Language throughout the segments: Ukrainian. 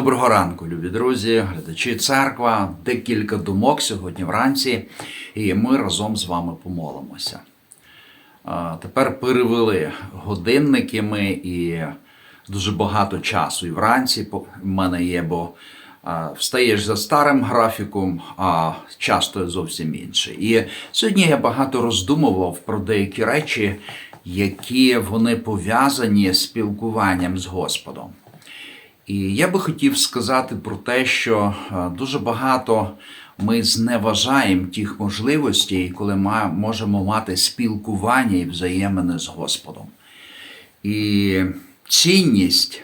Доброго ранку, любі друзі, глядачі церква. Декілька думок сьогодні вранці, і ми разом з вами помолимося. Тепер перевели годинники ми і дуже багато часу і вранці в мене є, бо встаєш за старим графіком, а часто зовсім інше. І сьогодні я багато роздумував про деякі речі, які вони пов'язані з спілкуванням з Господом. І я би хотів сказати про те, що е, дуже багато ми зневажаємо тих можливостей, коли ми можемо мати спілкування і взаємини з Господом. І цінність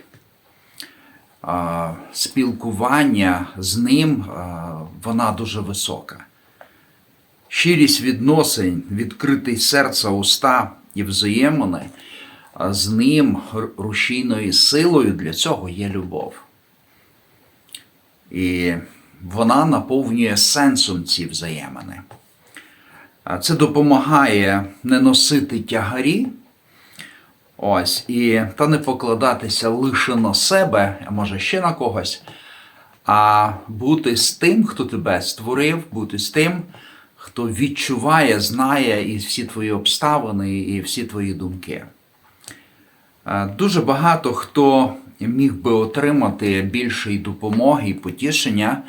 а, спілкування з ним, а, вона дуже висока. Щирість відносин, відкритий серця, уста і взаємини з ним рушійною силою для цього є любов. І вона наповнює сенсом ці взаємини. Це допомагає не носити тягарі, ось, і та не покладатися лише на себе, а може ще на когось, а бути з тим, хто тебе створив, бути з тим, хто відчуває, знає і всі твої обставини, і всі твої думки. Е, Дуже багато хто міг би отримати більшої допомоги і потішення,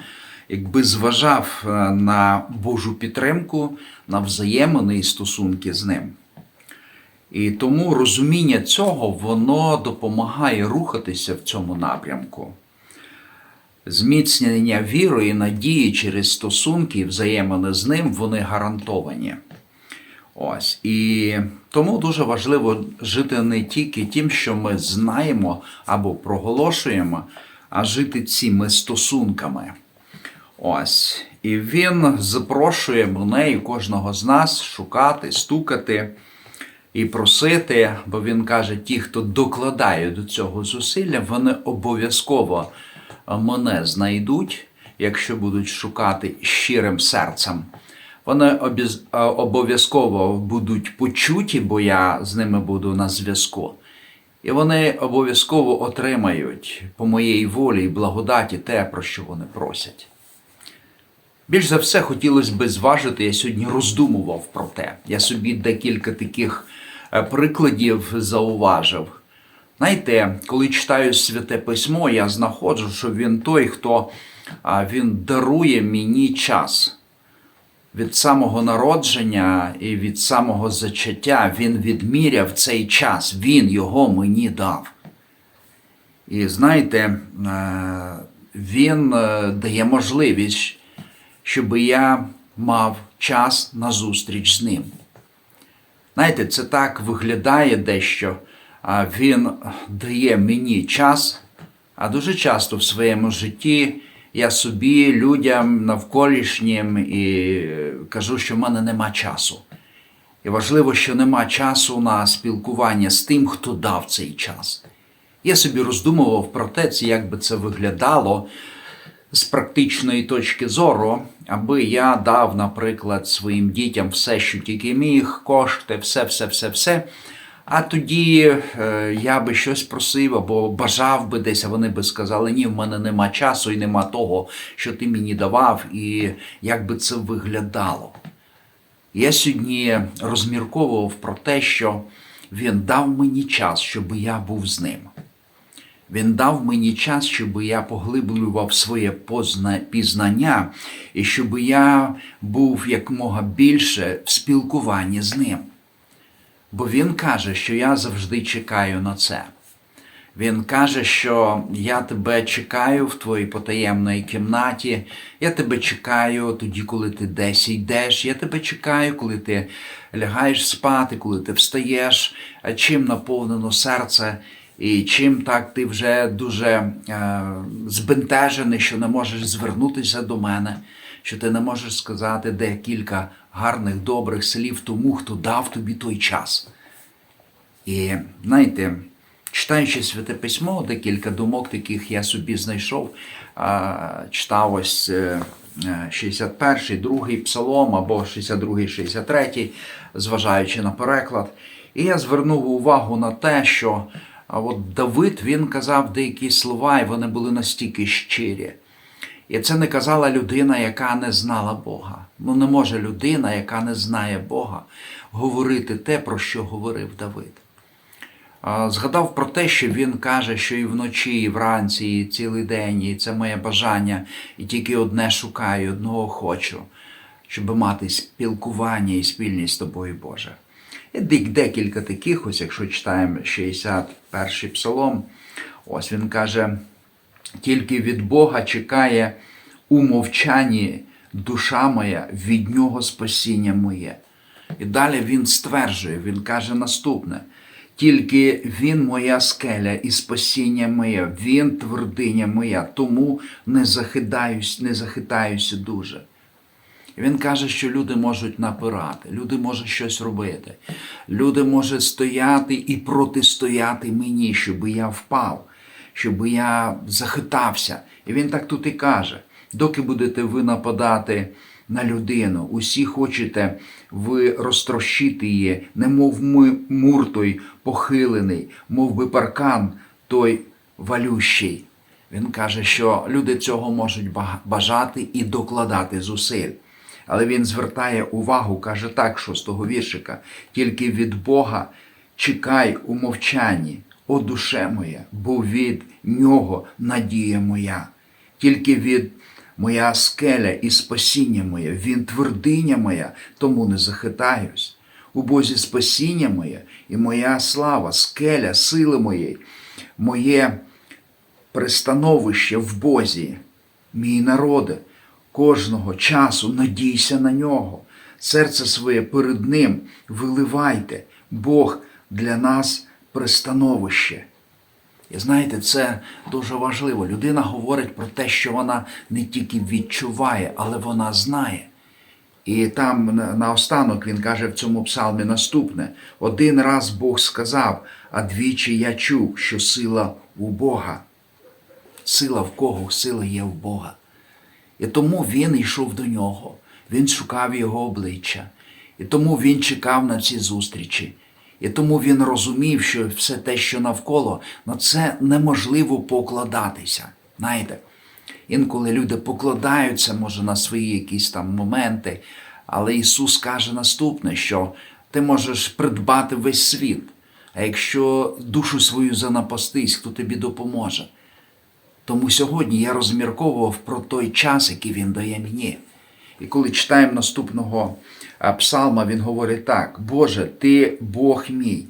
якби зважав е, на Божу підтримку, на взаємини і стосунки з ним. І тому розуміння цього воно допомагає рухатися в цьому напрямку. Зміцнення віри і надії через стосунки і взаємини з ним вони гарантовані. Ось і тому дуже важливо жити не тільки тим, що ми знаємо або проголошуємо, а жити цими стосунками. Ось. І він запрошує мене і кожного з нас шукати, стукати і просити, бо він каже: ті, хто докладає до цього зусилля, вони обов'язково мене знайдуть, якщо будуть шукати щирим серцем. Вони обов'язково будуть почуті, бо я з ними буду на зв'язку. І вони обов'язково отримають по моїй волі і благодаті те, про що вони просять. Більш за все, хотілося би зважити, я сьогодні роздумував про те. Я собі декілька таких е, прикладів зауважив. Знаєте, коли читаю святе письмо, я знаходжу, що він той, хто він дарує мені час. Від самого народження і від самого зачаття він відміряв цей час, він його мені дав. І знаєте, е, він е, дає можливість, щоб я мав час на зустріч з ним. Знаєте, це так виглядає дещо. Він дає мені час, а дуже часто в своєму житті я собі, людям навколишнім і е, кажу, що в мене нема часу. І важливо, що нема часу на спілкування з тим, хто дав цей час. Я собі роздумував про те, як би це виглядало з практичної точки зору, аби я дав, наприклад, своїм дітям все, що тільки міг, кошти, все, все, все, все. А тоді е, я би щось просив або бажав би десь, а вони би сказали, ні, в мене нема часу і нема того, що ти мені давав, і як би це виглядало. Я сьогодні розмірковував про те, що він дав мені час, щоб я був з ним. Він дав мені час, щоб я поглиблював своє пізнання і щоб я був якомога більше в спілкуванні з ним. Бо він каже, що я завжди чекаю на це. Він каже, що я тебе чекаю в твоїй потаємної кімнаті, я тебе чекаю тоді, коли ти десь йдеш, я тебе чекаю, коли ти лягаєш спати, коли ти встаєш, чим наповнено серце, і чим так ти вже дуже е, збентежений, що не можеш звернутися до мене, що ти не можеш сказати декілька гарних, добрих слів тому, хто дав тобі той час. І знаєте, читаючи святе письмо, декілька думок таких я собі знайшов. Читав ось е, е, 61-й, другий псалом або 62-й, 63-й, зважаючи на переклад. І я звернув увагу на те, що от Давид він казав деякі слова, і вони були настільки щирі. І це не казала людина, яка не знала Бога. Ну не може людина, яка не знає Бога, говорити те, про що говорив Давид. Згадав про те, що він каже, що і вночі, і вранці, і цілий день, і це моє бажання, і тільки одне шукаю, одного хочу, щоб мати спілкування і спільність з тобою, Боже. І декілька таких, ось якщо читаємо 61-й псалом, ось він каже, тільки від Бога чекає у мовчанні душа моя, від нього спасіння моє. І далі він стверджує, він каже наступне: тільки він моя скеля і спасіння моє, він твердиня моя, тому не захитаюсь, не захитаюся дуже. Він каже, що люди можуть напирати, люди можуть щось робити, люди можуть стояти і протистояти мені, щоб я впав, щоб я захитався. І він так тут і каже: доки будете ви нападати на людину, усі хочете ви розтрощити її, немов ми мур той похилений, мов би паркан той валющий. Він каже, що люди цього можуть бажати і докладати зусиль. Але він звертає увагу, каже так, шостого віршика, тільки від Бога чекай у мовчанні, о душе моя, бо від нього надія моя, тільки від моя скеля і спасіння моє, він твердиня моя, тому не захитаюсь. У Бозі спасіння моє і моя слава, скеля, сили моєї, моє пристановище в Бозі, мій народе, кожного часу надійся на нього, серце своє перед Ним виливайте, Бог для нас пристановище. І знаєте, це дуже важливо. Людина говорить про те, що вона не тільки відчуває, але вона знає. І там наостанок він каже в цьому псалмі наступне: один раз Бог сказав, а двічі я чув, що сила у Бога. Сила в кого? Сила є в Бога. І тому він йшов до нього, він шукав його обличчя, і тому він чекав на ці зустрічі. І тому він розумів, що все те, що навколо, на це неможливо покладатися. Знаєте, інколи люди покладаються, може, на свої якісь там моменти, але Ісус каже наступне, що ти можеш придбати весь світ, а якщо душу свою занапастись, хто тобі допоможе? Тому сьогодні я розмірковував про той час, який він дає мені. І коли читаємо наступного псалма, він говорить так: Боже, ти Бог мій,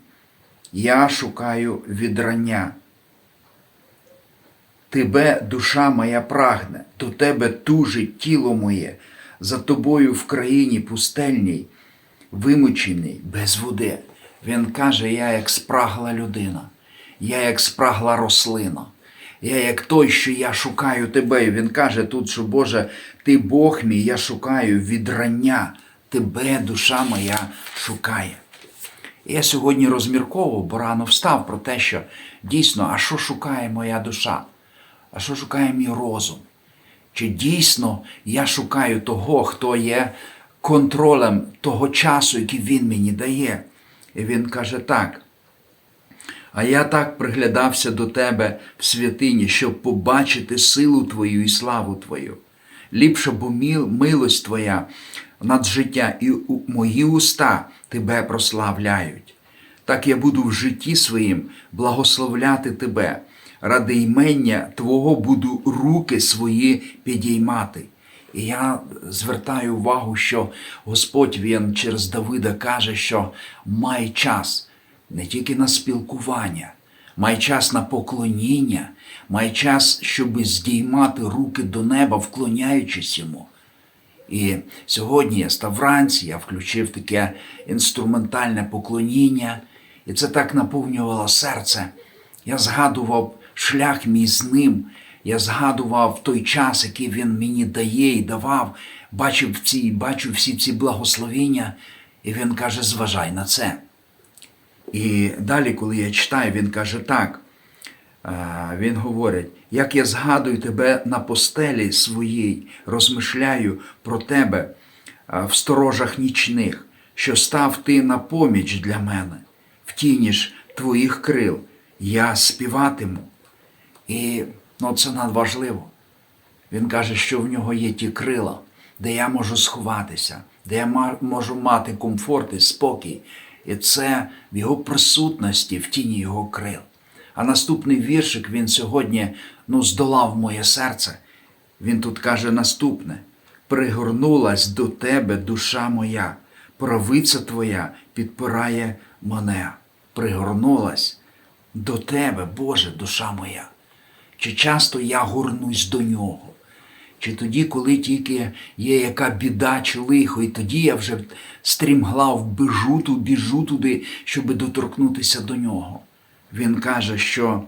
я шукаю відрання. Тебе душа моя прагне, до тебе тужить тіло моє, за тобою в країні пустельній, вимучений, без води. Він каже: Я як спрагла людина, я як спрагла рослина. Я як той, що я шукаю тебе. І він каже тут, що Боже, ти Бог мій, я шукаю відрання. Тебе, душа моя, шукає. І я сьогодні розмірковував, бо рано встав про те, що дійсно, а що шукає моя душа? А що шукає мій розум? Чи дійсно я шукаю того, хто є контролем того часу, який він мені дає? І він каже так. А я так приглядався до тебе в святині, щоб побачити силу Твою і славу Твою. Ліпше, бо милость Твоя над життя, і мої уста Тебе прославляють. Так я буду в житті своїм благословляти Тебе. Ради ймення Твого буду руки свої підіймати. І я звертаю увагу, що Господь він через Давида каже, що май час не тільки на спілкування, май час на поклоніння, май час, щоб здіймати руки до неба, вклоняючись йому. І сьогодні я став вранці, я включив таке інструментальне поклоніння, і це так наповнювало серце. Я згадував шлях мій з ним, я згадував той час, який він мені дає і давав, бачив ці, бачив всі ці благословіння, і він каже: зважай на це. І далі, коли я читаю, він каже так. Він говорить, як я згадую тебе на постелі своїй, розмишляю про тебе в сторожах нічних, що став ти на поміч для мене, в тіні ж твоїх крил, я співатиму. І ну, це надважливо. Він каже, що в нього є ті крила, де я можу сховатися, де я можу мати комфорт і спокій. І це в його присутності, в тіні його крил. А наступний віршик він сьогодні ну, здолав моє серце. Він тут каже наступне: пригорнулась до тебе душа моя, правиця твоя підпирає мене. Пригорнулась до тебе, Боже, душа моя. Чи часто я горнусь до нього? Чи тоді, коли тільки є яка біда чи лихо, і тоді я вже стрімглав, біжу ту, біжу туди, щоб доторкнутися до нього. Він каже, що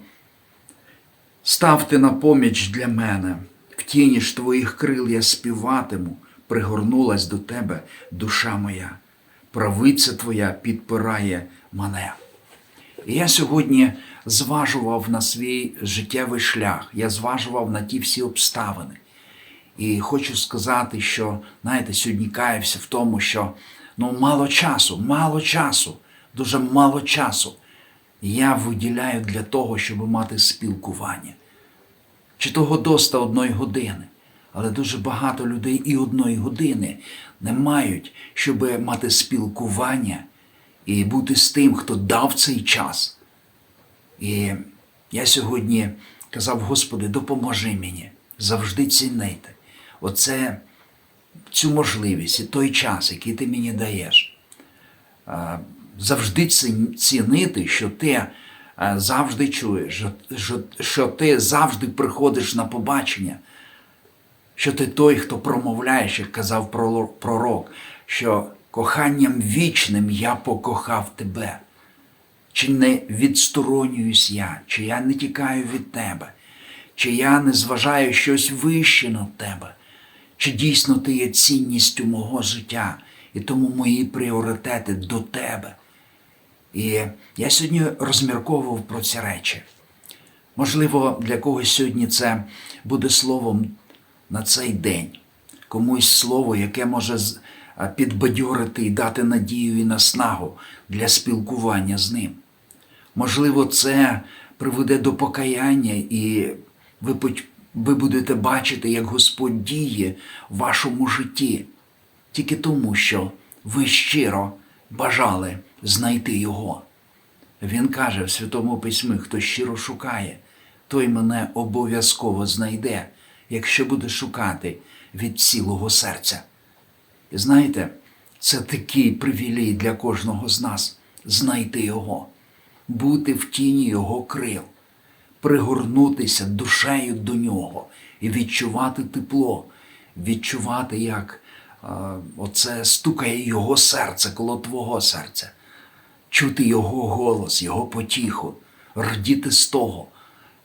ставте на поміч для мене, в тіні ж твоїх крил я співатиму, пригорнулась до тебе душа моя, правиця твоя підпирає мене. І я сьогодні зважував на свій життєвий шлях, я зважував на ті всі обставини. І хочу сказати, що, знаєте, сьогодні каявся в тому, що ну, мало часу, мало часу, дуже мало часу я виділяю для того, щоб мати спілкування. Чи того доста одної години, але дуже багато людей і одної години не мають, щоб мати спілкування і бути з тим, хто дав цей час. І я сьогодні казав, Господи, допоможи мені завжди цінити оце, цю можливість і той час, який ти мені даєш. Завжди цінити, що ти завжди чуєш, що, ти завжди приходиш на побачення, що ти той, хто промовляєш, як казав пророк, що коханням вічним я покохав тебе. Чи не відсторонююсь я, чи я не тікаю від тебе, чи я не зважаю щось вище над тебе, чи дійсно ти є цінністю мого життя, і тому мої пріоритети до тебе. І я сьогодні розмірковував про ці речі. Можливо, для когось сьогодні це буде словом на цей день, комусь слово, яке може підбадьорити і дати надію і наснагу для спілкування з ним. Можливо, це приведе до покаяння, і ви, ви будете бачити, як Господь діє в вашому житті, тільки тому, що ви щиро бажали знайти Його. Він каже в Святому Письмі, хто щиро шукає, той мене обов'язково знайде, якщо буде шукати від цілого серця. І знаєте, це такий привілей для кожного з нас знайти Його, бути в тіні Його крил, пригорнутися душею до Нього і відчувати тепло, відчувати, як оце стукає Його серце коло Твого серця, чути Його голос, Його потіху, радіти з того,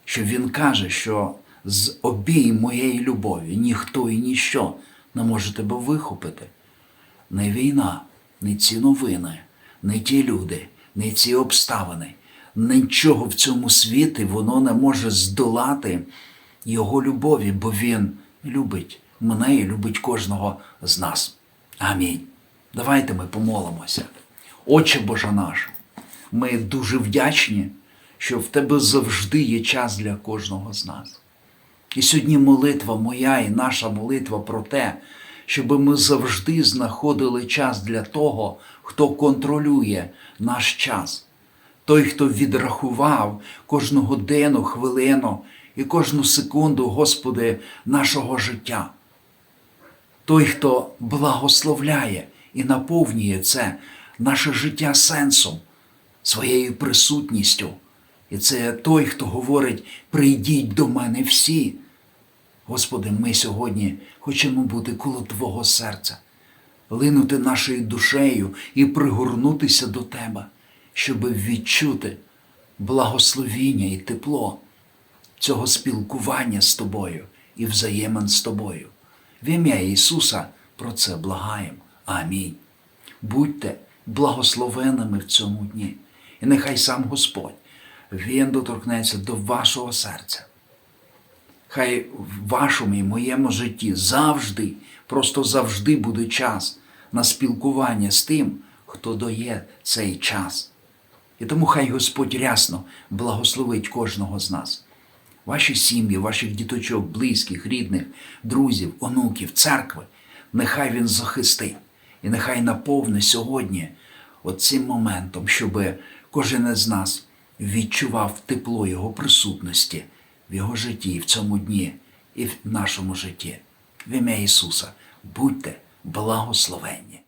що Він каже, що з обій моєї любові ніхто і ніщо не може тебе вихопити. Не війна, не ці новини, не ті люди, не ці обставини. Нічого в цьому світі воно не може здолати його любові, бо він любить мене і любить кожного з нас. Амінь. Давайте ми помолимося. Отче Боже наш, ми дуже вдячні, що в Тебе завжди є час для кожного з нас. І сьогодні молитва моя і наша молитва про те, щоб ми завжди знаходили час для того, хто контролює наш час. Той, хто відрахував кожну годину, хвилину і кожну секунду, Господи, нашого життя. Той, хто благословляє і наповнює це наше життя сенсом, своєю присутністю. І це той, хто говорить: прийдіть до мене всі. Господи, ми сьогодні хочемо бути коло Твого серця, линути нашою душею і пригорнутися до Тебе, щоб відчути благословіння і тепло цього спілкування з Тобою і взаємин з Тобою. В ім'я Ісуса про це благаємо. Амінь. Будьте благословеними в цьому дні. І нехай сам Господь, Він доторкнеться до вашого серця. Хай в вашому і моєму житті завжди, просто завжди буде час на спілкування з тим, хто дає цей час. І тому хай Господь рясно благословить кожного з нас. Ваші сім'ї, ваших діточок, близьких, рідних, друзів, онуків, церкви, нехай Він захистить і нехай наповни сьогодні оцим моментом, щоб кожен із нас відчував тепло Його присутності в Його житті, в цьому дні і в нашому житті. В ім'я Ісуса будьте благословенні.